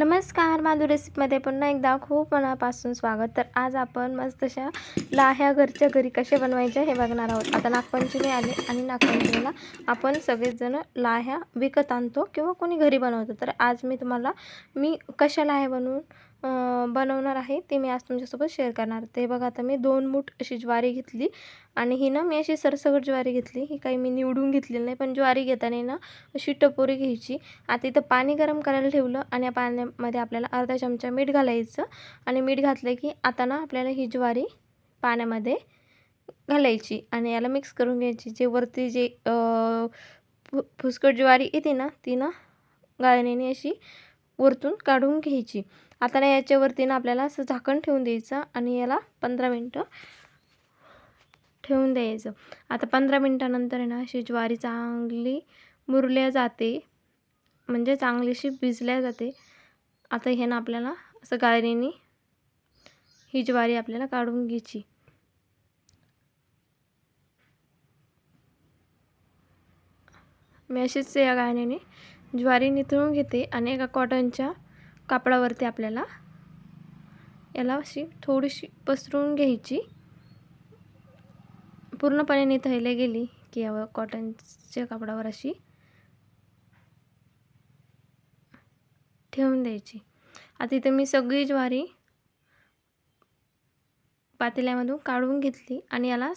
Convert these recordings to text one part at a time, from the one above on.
नमस्कार माधू रेसिपीमध्ये पुन्हा एकदा खूप मनापासून स्वागत. तर आज आपण मस्त अशा लाह्या घरच्या घरी कसे बनवायच्या हे बघणार आहोत. आता नागपंचमी आली आणि नागपंचमीला आपण सगळेजण लाह्या विकत आणतो किंवा कोणी घरी बनवतो. तर आज मी तुम्हाला मी कशा लाह्या बनवून बनवणार आहे ते मी आज तुमच्यासोबत शेअर करणार. ते बघा आता मी दोन मूठ अशी ज्वारी घेतली आणि ही ना मी अशी सरसकट ज्वारी घेतली. ही काही मी निवडून घेतलेली नाही पण ज्वारी घेताना ना अशी टपोरी घ्यायची. आता इथं पाणी गरम करायला ठेवलं आणि या पाण्यामध्ये आपल्याला अर्धा चमचा मीठ घालायचं. आणि मीठ घातलं की आता ना आपल्याला ही ज्वारी पाण्यामध्ये घालायची आणि याला मिक्स करून घ्यायची. जे वरती जे फु फुसकट ज्वारी येते ना ती ना गाळणीने अशी वरतून काढून घ्यायची. आता ना याच्यावरती ना आपल्याला असं झाकण ठेवून द्यायचं आणि याला पंधरा मिनटं ठेवून द्यायचं. आता पंधरा मिनटानंतर आहे ना अशी ज्वारी चांगली मुरल्या जाते. म्हणजे चांगलीशी भिजल्या जाते. आता हे ना आपल्याला असं गाळणीने ही ज्वारी आपल्याला काढून घ्यायची. मी अशीच या गाळणीने ज्वारी निथळून घेते आणि एका कॉटनच्या कापडावरती आपल्याला याला अशी थोडीशी पसरून घ्यायची. पूर्णपणे निथळले गेली की यावर कॉटनच्या कापडावर अशी ठेवून द्यायची. आता इथे मी सगळी ज्वारी पातेल्यामधून काढून घेतली आणि याला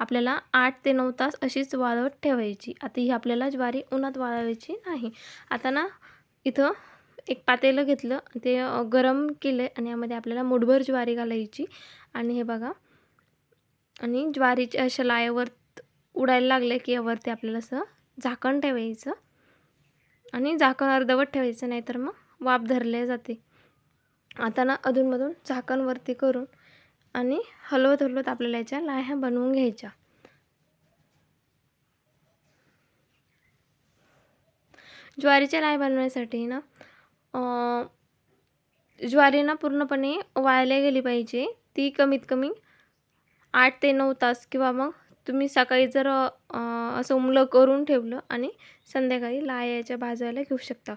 आपल्याला आठ ते नऊ तास अशीच वाळवत ठेवायची. आता ही आपल्याला ज्वारी उन्हात वाळवायची नाही. आता ना इथं एक पातेलं घेतलं ते गरम केलं आणि यामध्ये आपल्याला मुठभर ज्वारी घालायची. आणि हे बघा आणि ज्वारीच्या अशा लायावर उडायला लागले की यावरती आपल्याला असं झाकण ठेवायचं. आणि झाकण अर्धवट ठेवायचं नाही तर मग वाफ धरले जाते. आता ना अधूनमधून झाकण वरती करून आणि हलवत हलवत आपल्याला याच्या लाह्या बनवून घ्यायच्या. ज्वारीच्या लाह्या बनवण्यासाठी ना ज्वारी ना पूर्णपणे वाळल्या गेली पाहिजे. ती कमीत कमी आठ ते नऊ तास किंवा मग तुम्ही सकाळी जर असं उमलं करून ठेवलं आणि संध्याकाळी लायाच्या भाजायला घेऊ शकता.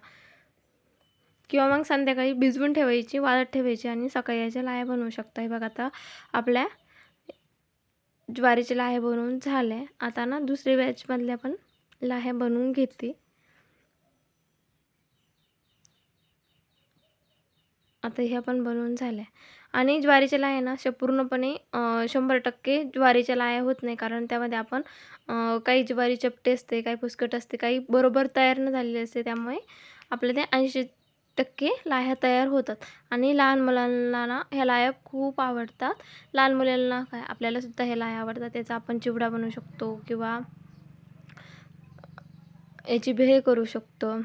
किंवा मग संध्याकाळी भिजवून ठेवायची वाळत ठेवायची आणि सकाळी याच्या लाया बनवू शकता. हे बघा आता आपल्या ज्वारीचे लाह्या बनवून झाल्या. आता ना दुसऱ्या बॅचमधल्या पण लाह्या बनवून घेते. आता ह्या पण बनवून झाल्या. आणि ज्वारीच्या लाह्या ना अशा पूर्णपणे शंभर टक्के ज्वारीच्या लाह्या होत नाही. कारण त्यामध्ये आपण काही ज्वारी चपटे असते काही पुसकट असते काही बरोबर तयार न झालेले असते त्यामुळे आपल्या त्या ऐंशी टक्के लाह्या तयार होतात. आणि लहान मुलांना ना ह्या लाह्या खूप आवडतात. लहान मुलांना काय आपल्यालासुद्धा ह्या लाह्या आवडतात. त्याचा आपण चिवडा बनवू शकतो किंवा याची भेळ करू शकतो.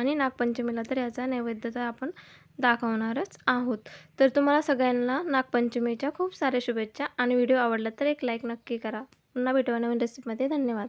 आणि नागपंचमीला तर याचा नैवेद्य तर आपण दाखवणारच आहोत. तर तुम्हाला सगळ्यांना नागपंचमीच्या खूप साऱ्या शुभेच्छा आणि व्हिडिओ आवडला तर एक लाईक नक्की करा. पुन्हा भेटू नवीन रेसिपीमध्ये धन्यवाद.